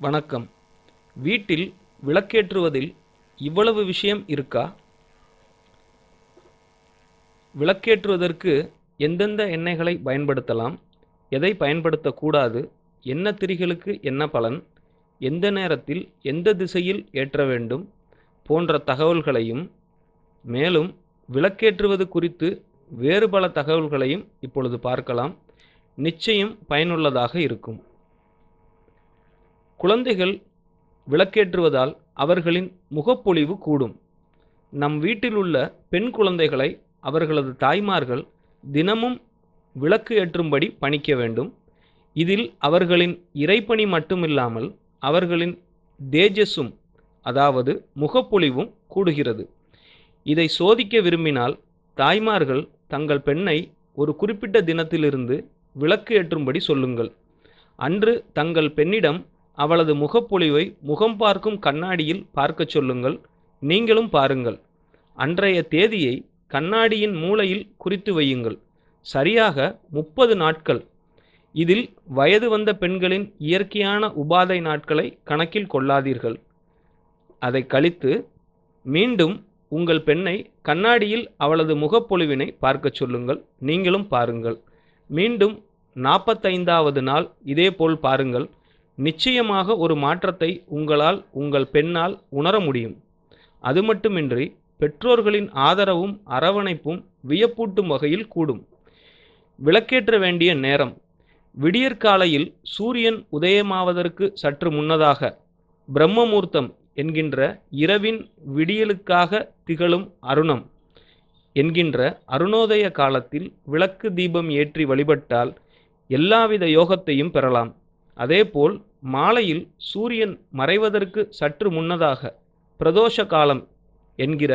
வணக்கம். வீட்டில் விளக்கேற்றுவதில் இவ்வளவு விஷயம் இருக்கா? விளக்கேற்றுவதற்கு எந்தெந்த எண்ணெய்களை பயன்படுத்தலாம்? எதை பயன்படுத்தக்கூடாது? என்ன திரிகளுக்கு என்ன பலன்? எந்த நேரத்தில் எந்த திசையில் ஏற்ற வேண்டும்? போன்ற தகவல்களையும் மேலும் விளக்கேற்றுவது குறித்து வேறு பல தகவல்களையும் இப்பொழுது பார்க்கலாம். நிச்சயம் பயனுள்ளதாக இருக்கும். குழந்தைகள் விளக்கேற்றுவதால் அவர்களின் முகப்பொலிவு கூடும். நம் வீட்டில் உள்ள பெண் குழந்தைகளை அவர்களது தாய்மார்கள் தினமும் விளக்கு ஏற்றும்படி பணிக்க வேண்டும். இதில் அவர்களின் இறைப்பணி மட்டுமில்லாமல் அவர்களின் தேஜஸும் அதாவது முகப்பொலிவும் கூடுகிறது. இதை சோதிக்க விரும்பினால் தாய்மார்கள் தங்கள் பெண்ணை ஒரு குறிப்பிட்ட தினத்திலிருந்து விளக்கு ஏற்றும்படி சொல்லுங்கள். அன்று தங்கள் பெண்ணிடம் அவளது முகப்பொலிவை முகம் பார்க்கும் கண்ணாடியில் பார்க்கச் சொல்லுங்கள். நீங்களும் பாருங்கள். அன்றைய தேதியை கண்ணாடியின் மூலையில் குறித்து வையுங்கள். சரியாக முப்பது நாட்கள். இதில் வயது வந்த பெண்களின் இயற்கையான உபாதை நாட்களை கணக்கில் கொள்ளாதீர்கள். அதை கழித்து மீண்டும் உங்கள் பெண்ணை கண்ணாடியில் அவளது முகப்பொழிவினை பார்க்கச் சொல்லுங்கள். நீங்களும் பாருங்கள். மீண்டும் நாற்பத்தைந்தாவது நாள். இதேபோல் பாருங்கள். நிச்சயமாக ஒரு மாற்றத்தை உங்களால் உங்கள் பெண்ணால் உணர முடியும். அது மட்டுமின்றி பெற்றோர்களின் ஆதரவும் அரவணைப்பும் வியப்பூட்டும் வகையில் கூடும். விளக்கேற்ற வேண்டிய நேரம். விடியற்காலையில் சூரியன் உதயமாவதற்கு சற்று முன்னதாக பிரம்மமூர்த்தம் என்கின்ற இரவின் விடியலுக்காக திகழும் அருணம் என்கின்ற அருணோதய காலத்தில் விளக்கு தீபம் ஏற்றி வழிபட்டால் எல்லாவித யோகத்தையும் பெறலாம். அதேபோல் மாலையில் சூரியன் மறைவதற்கு சற்று முன்னதாக பிரதோஷ காலம் என்கிற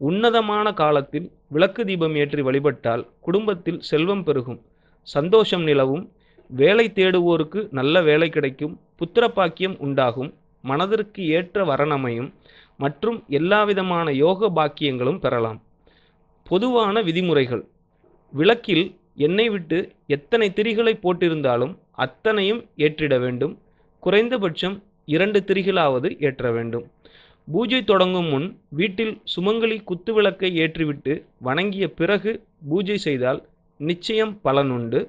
உன்னதமான காலத்தில் விளக்கு தீபம் ஏற்றி வழிபட்டால் குடும்பத்தில் செல்வம் பெருகும் சந்தோஷம் நிலவும் வேலை தேடுவோருக்கு நல்ல வேலை கிடைக்கும் புத்திரபாக்கியம் உண்டாகும் மனதிற்கு ஏற்ற வரணமையும் மற்றும் எல்லாவிதமான யோக பாக்கியங்களும் பெறலாம். பொதுவான விதிமுறைகள். விளக்கில் எண்ணெய் விட்டு எத்தனை திரிகளை போட்டிருந்தாலும் அத்தனையும் ஏற்றிட வேண்டும். குறைந்தபட்சம் இரண்டு திரிகளாவது ஏற்ற வேண்டும். பூஜை தொடங்கும் முன் வீட்டில் சுமங்கலி குத்துவிளக்கை ஏற்றிவிட்டு வணங்கிய பிறகு பூஜை செய்தால் நிச்சயம் பலனுண்டு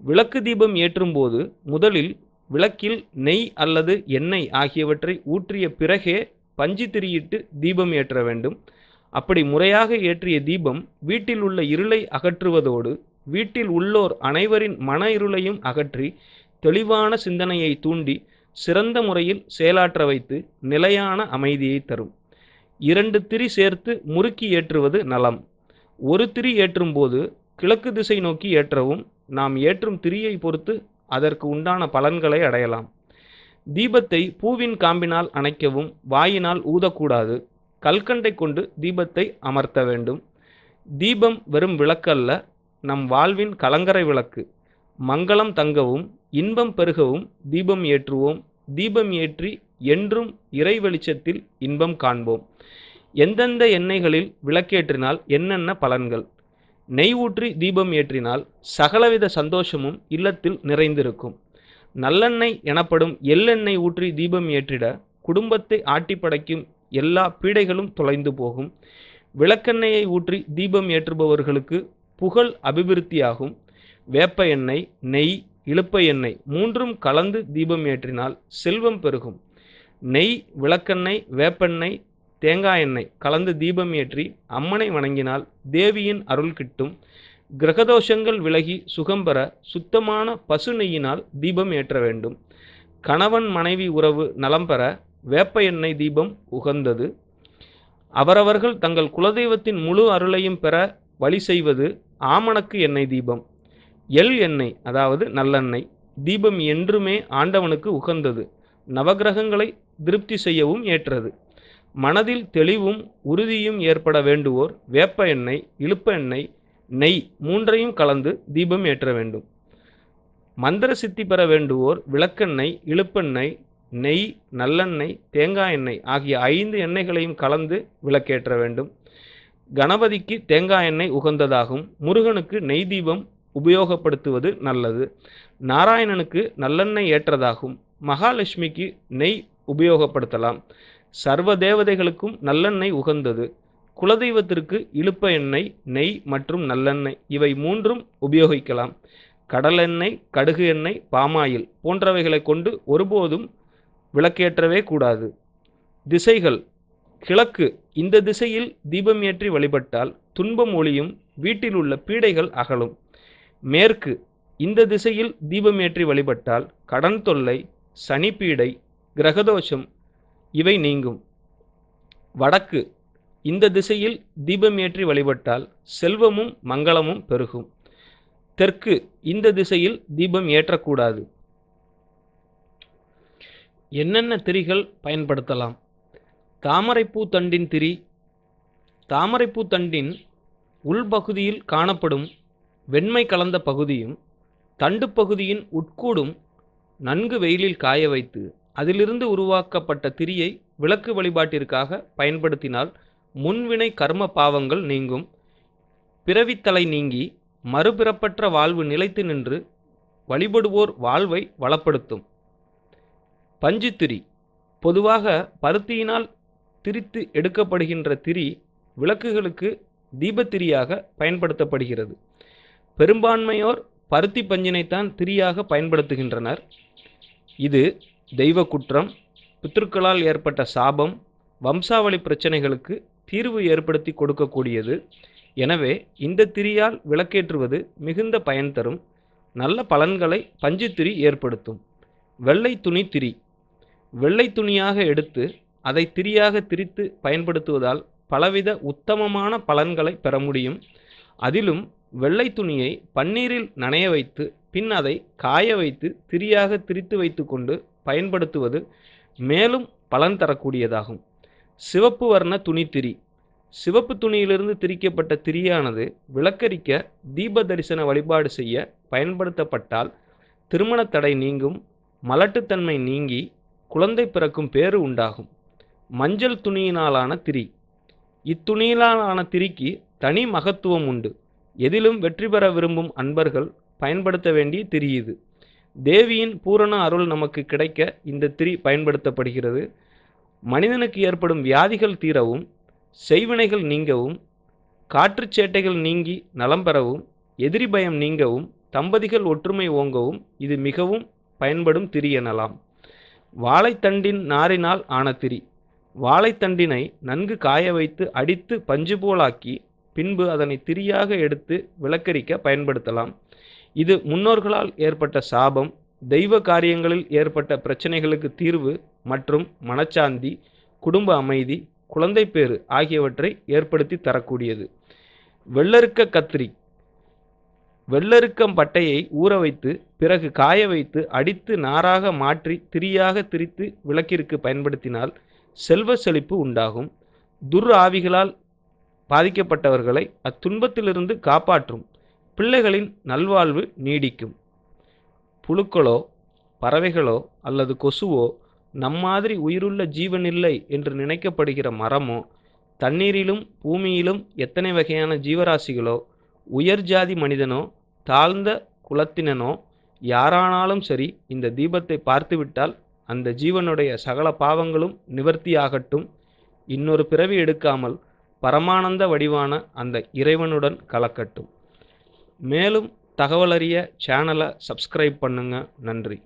விளக்கு தீபம் ஏற்றும்போது முதலில் விளக்கில் நெய் அல்லது எண்ணெய் ஆகியவற்றை ஊற்றிய பிறகே பஞ்சு திரியிட்டு தீபம் ஏற்ற வேண்டும். அப்படி முறையாக ஏற்றிய தீபம் வீட்டில் உள்ள இருளை அகற்றுவதோடு வீட்டில் உள்ளோர் அனைவரின் மன இருளையும் அகற்றி தெளிவான சிந்தனையை தூண்டி சிறந்த முறையில் செயலாற்ற வைத்து நிலையான அமைதியை தரும். இரண்டு திரி சேர்த்து முறுக்கி ஏற்றுவது நலம். ஒரு திரி ஏற்றும்போது கிழக்கு திசை நோக்கி ஏற்றவும் நாம் ஏற்றும் திரியை பொறுத்து அதற்கு உண்டான பலன்களை அடையலாம். தீபத்தை பூவின் காம்பினால் அணைக்கவும் வாயினால் ஊதக்கூடாது. கல்கண்டை கொண்டு தீபத்தை அமர்த்த வேண்டும். தீபம் வெறும் விளக்கல்ல நம் வாழ்வின் கலங்கரை விளக்கு. மங்களம் தங்கவும் இன்பம் பெருகவும் தீபம் ஏற்றுவோம். தீபம் ஏற்றி என்றும் இறை வெளிச்சத்தில் இன்பம் காண்போம். எந்தெந்த எண்ணெய்களில் விளக்கேற்றினால் என்னென்ன பலன்கள்? நெய் ஊற்றி தீபம் ஏற்றினால் சகலவித சந்தோஷமும் இல்லத்தில் நிறைந்திருக்கும். நல்லெண்ணெய் எனப்படும் எள்ளெண்ணெய் ஊற்றி தீபம் ஏற்றிட குடும்பத்தை ஆட்டி படைக்கும் எல்லா பீடைகளும் தொலைந்து போகும். விளக்கெண்ணெயை ஊற்றி தீபம் ஏற்றுபவர்களுக்கு புகழ் அபிவிருத்தியாகும். வேப்ப எண்ணெய் நெய் இழுப்ப எண்ணெய் மூன்றும் கலந்து தீபம் ஏற்றினால் செல்வம் பெருகும். நெய் விளக்கெண்ணெய் வேப்பெண்ணெய் தேங்காய் எண்ணெய் கலந்து தீபம் ஏற்றி அம்மனை வணங்கினால் தேவியின் அருள் கிட்டும். கிரகதோஷங்கள் விலகி சுகம் பெற சுத்தமான பசு நெய்யினால் தீபம் ஏற்ற வேண்டும். கணவன் மனைவி உறவு நலம் பெற வேப்ப எண்ணெய் தீபம் உகந்தது. அவரவர்கள் தங்கள் குலதெய்வத்தின் முழு அருளையும் பெற வழி செய்வது ஆமணக்கு எண்ணெய் தீபம். எள் எண்ணெய் அதாவது நல்லெண்ணெய் தீபம் என்றுமே ஆண்டவனுக்கு உகந்தது. நவகிரகங்களை திருப்தி செய்யவும் ஏற்றது. மனதில் தெளிவும் உறுதியும் ஏற்பட வேண்டுவோர் வேப்ப எண்ணெய் இழுப்ப எண்ணெய் நெய் மூன்றையும் கலந்து தீபம் ஏற்ற வேண்டும். மந்திர சித்தி பெற வேண்டுவோர் விளக்கெண்ணெய் இழுப்பெண்ணெய் நெய் நல்லெண்ணெய் தேங்காய் எண்ணெய் ஆகிய ஐந்து எண்ணெய்களையும் கலந்து விளக்கேற்ற வேண்டும். கணபதிக்கு தேங்காய் எண்ணெய் உகந்ததாகும். முருகனுக்கு நெய் தீபம் உபயோகப்படுத்துவது நல்லது. நாராயணனுக்கு நல்லெண்ணெய் ஏற்றதாகும். மகாலட்சுமிக்கு நெய் உபயோகப்படுத்தலாம். சர்வ தேவதைகளுக்கும் நல்லெண்ணெய் உகந்தது. குலதெய்வத்திற்கு இழுப்ப எண்ணெய் நெய் மற்றும் நல்லெண்ணெய் இவை மூன்றும் உபயோகிக்கலாம். கடலெண்ணெய் கடுகு எண்ணெய் பாமாயில் போன்றவைகளை கொண்டு ஒருபோதும் விளக்கேற்றவே கூடாது. திசைகள். கிழக்கு. இந்த திசையில் தீபம் ஏற்றி வழிபட்டால் துன்பம் ஒளியும் வீட்டில் உள்ள பீடைகள் அகலும். மேற்கு. இந்த திசையில் தீபம் ஏற்றி வழிபட்டால் கடன் தொல்லை சனிப்பீடை கிரகதோஷம் இவை நீங்கும். வடக்கு. இந்த திசையில் தீபம் ஏற்றி வழிபட்டால் செல்வமும் மங்களமும் பெருகும். தெற்கு. இந்த திசையில் தீபம் ஏற்றக்கூடாது. என்னென்ன திரிகள் பயன்படுத்தலாம்? தாமரைப்பூ தண்டின் திரி. தாமரைப்பூ தண்டின் உள்பகுதியில் காணப்படும் வெண்மை கலந்த பகுதியும் தண்டு பகுதியின் உட்கூடும் நன்கு வெயிலில் காய வைத்து அதிலிருந்து உருவாக்கப்பட்ட திரியை விளக்கு வழிபாட்டிற்காக பயன்படுத்தினால் முன்வினை கர்ம பாவங்கள் நீங்கும். பிறவித்தலை நீங்கி மறுபிறப்பற்ற வாழ்வு நிலைத்து நின்று வழிபடுவோர் வாழ்வை வளப்படுத்தும். பஞ்சுத்திரி. பொதுவாக பருத்தியினால் திரித்து எடுக்கப்படுகின்ற திரி விளக்குகளுக்கு தீபத்திரியாக பயன்படுத்தப்படுகிறது. பெரும்பான்மையோர் பருத்தி பஞ்சினைத்தான் திரியாக பயன்படுத்துகின்றனர். இது தெய்வ குற்றம் பித்ருக்களால் ஏற்பட்ட சாபம் வம்சாவளி பிரச்சனைகளுக்கு தீர்வு ஏற்படுத்தி கொடுக்கக்கூடியது. எனவே இந்த திரியால் விளக்கேற்றுவது மிகுந்த பயன் தரும். நல்ல பலன்களை பஞ்சுத்திரி ஏற்படுத்தும். வெள்ளை துணி திரி. வெள்ளை துணியாக எடுத்து அதை திரியாக திரித்து பயன்படுத்துவதால் பலவித உத்தமமான பலன்களை பெற முடியும். அதிலும் வெள்ளை துணியை பன்னீரில் நனைய வைத்து பின் அதை காய வைத்து திரியாக திரித்து வைத்துக்கொண்டு பயன்படுத்துவது மேலும் பலன் தரக்கூடியதாகும். சிவப்பு வர்ண துணித்திரி சிவப்பு துணியிலிருந்து திரிக்கப்பட்ட திரியானது விளக்கரிக்க தீப தரிசன வழிபாடு செய்ய பயன்படுத்தப்பட்டால் திருமண தடை நீங்கும் மலட்டுத்தன்மை நீங்கி குழந்தை பிறக்கும் பேறு உண்டாகும். மஞ்சள் துணியினாலான திரி. இத்துணியிலான திரிக்கு தனி மகத்துவம் உண்டு. எதிலும் வெற்றி பெற விரும்பும் அன்பர்கள் பயன்படுத்த வேண்டிய திரி இது. தேவியின் பூரண அருள் நமக்கு கிடைக்க இந்த திரி பயன்படுத்தப்படுகிறது. மனிதனுக்கு ஏற்படும் வியாதிகள் தீரவும் செய்வினைகள் நீங்கவும் காற்று சேட்டைகள் நீங்கி நலம் பெறவும் எதிரி பயம் நீங்கவும் தம்பதிகள் ஒற்றுமை ஓங்கவும் இது மிகவும் பயன்படும் திரி எனலாம். வாழைத்தண்டின் நாரினால் ஆன திரி. வாழைத்தண்டினை நன்கு காய வைத்து அடித்து பஞ்சு போலாக்கி பின்பு அதனை திரியாக எடுத்து விளக்கரிக்க பயன்படுத்தலாம். இது முன்னோர்களால் ஏற்பட்ட சாபம் தெய்வ காரியங்களில் ஏற்பட்ட பிரச்சனைகளுக்கு தீர்வு மற்றும் மனச்சாந்தி குடும்ப அமைதி குழந்தைப்பேறு ஆகியவற்றை ஏற்படுத்தி தரக்கூடியது. வெள்ளருக்க கத்திரி. வெள்ளருக்கம் பட்டையை ஊற வைத்து பிறகு காய வைத்து அடித்து நாராக மாற்றி திரியாக திரித்து விளக்கிற்கு பயன்படுத்தினால் செல்வ செழிப்பு உண்டாகும். துர் ஆவிகளால் பாதிக்கப்பட்டவர்களை அத்துன்பத்திலிருந்து காப்பாற்றும் பிள்ளைகளின் நல்வாழ்வு நீடிக்கும். புழுக்களோ பறவைகளோ அல்லது கொசுவோ நம்மாதிரி உயிருள்ள ஜீவனில்லை என்று நினைக்கப்படுகிற மரமோ தண்ணீரிலும் பூமியிலும் எத்தனை வகையான ஜீவராசிகளோ உயர் ஜாதி மனிதனோ தாழ்ந்த குலத்தினனோ யாரானாலும் சரி இந்த தீபத்தை பார்த்துவிட்டால் அந்த ஜீவனுடைய சகல பாவங்களும் நிவர்த்தியாகட்டும். இன்னொரு பிறவி எடுக்காமல் பரமானந்த வடிவான அந்த இறைவனுடன் கலக்கட்டும். மேலும் தகவலறிய சேனலை சப்ஸ்கிரைப் பண்ணுங்க. நன்றி.